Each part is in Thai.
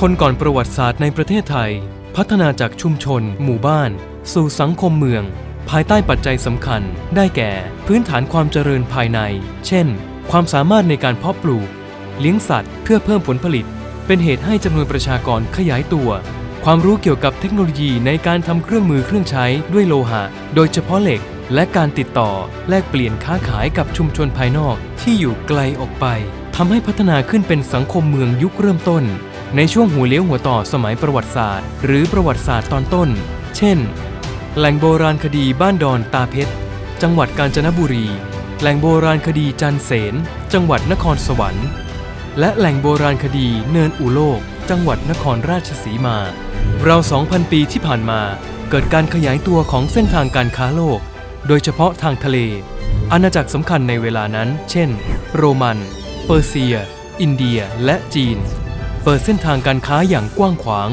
คนก่อนประวัติศาสตร์ในประเทศไทย พัฒนาจากชุมชน หมู่บ้าน สู่สังคมเมือง ภายใต้ปัจจัยสำคัญ ได้แก่ พื้นฐานความเจริญภายใน เช่น ความสามารถในการเพาะปลูก เลี้ยงสัตว์ เพื่อเพิ่มผลผลิต เป็นเหตุให้จำนวนประชากรขยายตัว ความรู้เกี่ยวกับเทคโนโลยีในการทำเครื่องมือเครื่องใช้ด้วยโลหะ โดยเฉพาะเหล็กและการติดต่อแลกเปลี่ยนค้าขายกับชุมชนภายนอกที่อยู่ไกลออกไปทำให้พัฒนาขึ้นเป็นสังคมเมืองยุคเริ่มต้น ในช่วงหัวเลี้ยวหัวต่อสมัยประวัติศาสตร์ หรือประวัติศาสตร์ตอนต้น เช่น แหล่งโบราณคดีบ้านดอนตาเพชร จังหวัดกาญจนบุรี แหล่งโบราณคดีจันเสน จังหวัดนครสวรรค์ และแหล่งโบราณคดีเนินอุโลก จังหวัดนครราชสีมาเรา2,000 ปีที่ผ่านมา เกิดการขยายตัวของเส้นทางการค้าโลก โดยเฉพาะทางทะเล อาณาจักรสำคัญในเวลานั้น เช่น โรมัน เปอร์เซีย อินเดีย และจีน เปิดเส้นทางการค้าอย่างกว้างขวาง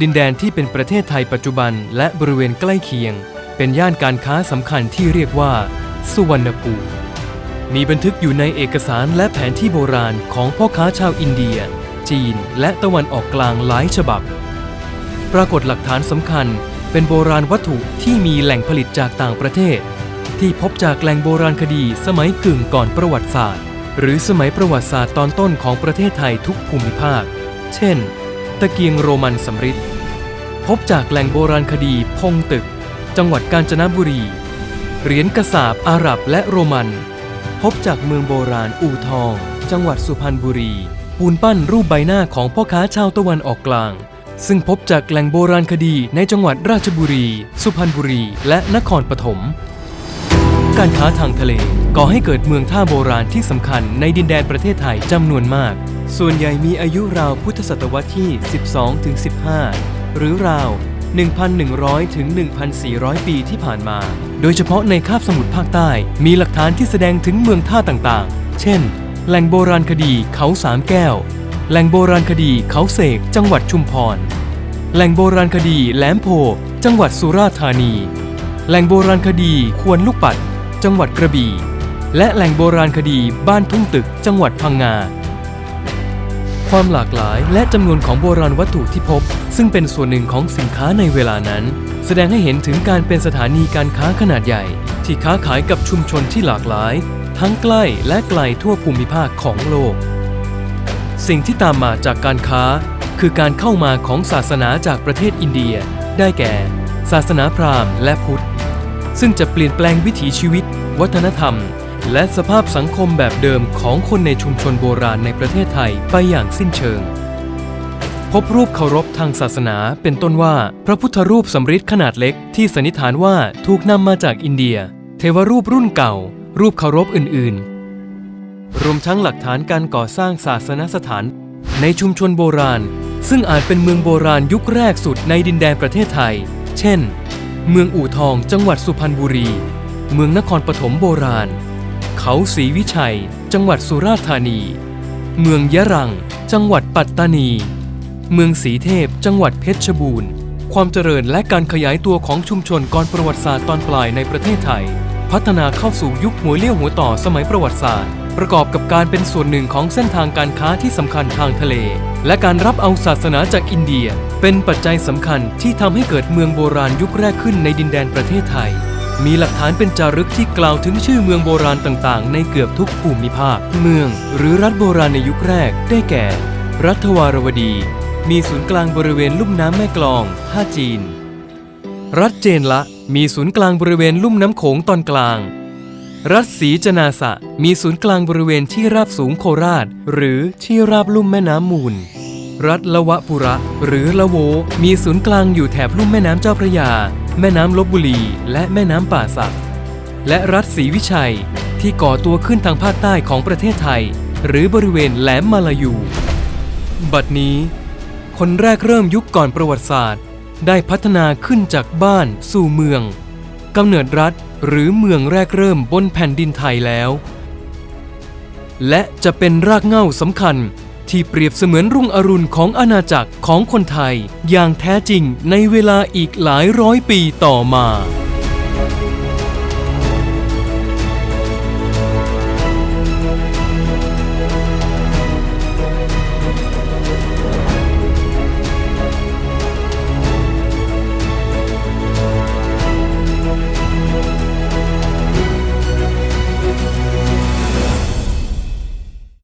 ดินแดนที่เป็นประเทศไทยปัจจุบันและบริเวณใกล้เคียง เป็นย่านการค้าสำคัญที่เรียกว่า สุวรรณภูมิมีบันทึกอยู่ในเอกสารและแผนที่โบราณของพ่อค้าชาวอินเดีย จีน และตะวันออกกลางหลายฉบับ ปรากฏหลักฐานสำคัญเป็นโบราณวัตถุที่มีแหล่งผลิตจากต่างประเทศ ที่พบจากแหล่งโบราณคดีสมัยกึ่งก่อนประวัติศาสตร์ หรือสมัยประวัติศาสตร์ตอนต้นของประเทศไทยทุกภูมิภาค เช่น ตะเกียงโรมันสำริดพบจากแหล่งโบราณคดีพงตึก จังหวัดกาญจนบุรี เหรียญกระสาบอาหรับและโรมัน พบจากเมืองโบราณอู่ทอง จังหวัดสุพรรณบุรี ปูนปั้นรูปใบหน้าของพ่อค้าชาวตะวันออกกลาง ซึ่งพบจากแหล่งโบราณคดีในจังหวัดราชบุรี สุพรรณบุรี และนครปฐม การค้าทางทะเลก่อให้เกิดเมืองท่าโบราณที่สำคัญในดินแดนประเทศไทยจำนวนมาก ส่วนใหญ่มีอายุราวพุทธศตวรรษที่ 12-15 หรือราว 1,100 ถึง 1,400 ปีที่ผ่านมา โดยเฉพาะในคาบสมุทรภาคใต้ มีหลักฐานที่แสดงถึงเมืองท่าต่างๆ เช่น แหล่งโบราณคดีเขาสามแก้ว แหล่งโบราณคดีเขาเสก จังหวัดชุมพร แหล่งโบราณคดีแหลมโพ จังหวัดสุราษฎร์ธานี แหล่งโบราณคดีควรลูกปัด จังหวัดกระบี่ และแหล่งโบราณคดีบ้านทุ่งตึก จังหวัดพังงา ความหลากหลายและจำนวนของโบราณวัตถุที่พบ ซึ่งเป็นส่วนหนึ่งของสินค้าในเวลานั้น แสดงให้เห็นถึงการเป็นสถานีการค้าขนาดใหญ่ ที่ค้าขายกับชุมชนที่หลากหลาย ทั้งใกล้และไกลทั่วภูมิภาคของโลก สิ่งที่ตามมาจากการค้า คือการเข้ามาของศาสนาจากประเทศอินเดีย ได้แก่ ศาสนาพราหมณ์และพุทธ ซึ่งจะเปลี่ยนแปลงวิถีชีวิต วัฒนธรรม และสภาพสังคมแบบเดิมของคนในชุมชนโบราณในประเทศไทยไปอย่างสิ้นเชิง พบรูปเคารพทางศาสนาเป็นต้นว่า พระพุทธรูปสำริดขนาดเล็กที่สันนิษฐานว่าถูกนำมาจากอินเดีย เทวรูปรุ่นเก่า รูปเคารพอื่นๆ รวมทั้งหลักฐานการก่อสร้างศาสนสถาน ในชุมชนโบราณ ซึ่งอาจเป็นเมืองโบราณยุคแรกสุดในดินแดนประเทศไทย เช่น เมืองอู่ทองจังหวัดสุพรรณบุรี เมืองนครปฐมโบราณ เขาศรีวิชัย จังหวัดสุราษฎร์ธานี เมืองยะรัง จังหวัดปัตตานี เมืองสีเทพ จังหวัดเพชรบูรณ์ ความเจริญและการขยายตัวของชุมชนก่อนประวัติศาสตร์ตอนปลายในประเทศไทย พัฒนาเข้าสู่ยุคหัวเลี้ยวหัวต่อสมัยประวัติศาสตร์ ประกอบกับการเป็นส่วนหนึ่งของเส้นทางการค้าที่สำคัญทางทะเล และการรับเอาศาสนาจากอินเดีย เป็นปัจจัยสำคัญที่ทำให้เกิดเมืองโบราณยุคแรกขึ้นในดินแดนประเทศไทย มีหลักฐานเป็นจารึกที่กล่าวถึงชื่อเมืองโบราณต่างๆ ในเกือบทุกภูมิภาค เมือง หรือรัฐโบราณในยุคแรก ได้แก่ รัฐวารวดี มีศูนย์กลางบริเวณลุ่มน้ำแม่กลอง ท่าจีน รัฐเจนละ มีศูนย์กลางบริเวณลุ่มน้ำโขงตอนกลาง รัฐศรีจนาสะมีศูนย์กลางบริเวณที่ราบสูงโคราช หรือที่ราบลุ่มแม่น้ำมูล รัฐละวะปุระ หรือละโว มีศูนย์กลางอยู่แถบลุ่มแม่น้ำเจ้าพระยา แม่น้ำลบบุรี และแม่น้ำป่าสัก และรัฐศรีวิชัย ที่ก่อตัวขึ้นทางภาคใต้ของประเทศไทย หรือบริเวณแหลมมาลายู บัดนี้ คนแรกเริ่มยุคก่อนประวัติศาสตร์ ได้พัฒนาขึ้นจากบ้านสู่เมือง กำเนิดรัฐหรือเมืองแรกเริ่มบนแผ่นดินไทยแล้ว และจะเป็นรากเหง้าสำคัญที่เปรียบเสมือนรุ่งอรุณของอาณาจักรของคนไทย อย่างแท้จริงในเวลาอีกหลายร้อยปีต่อมา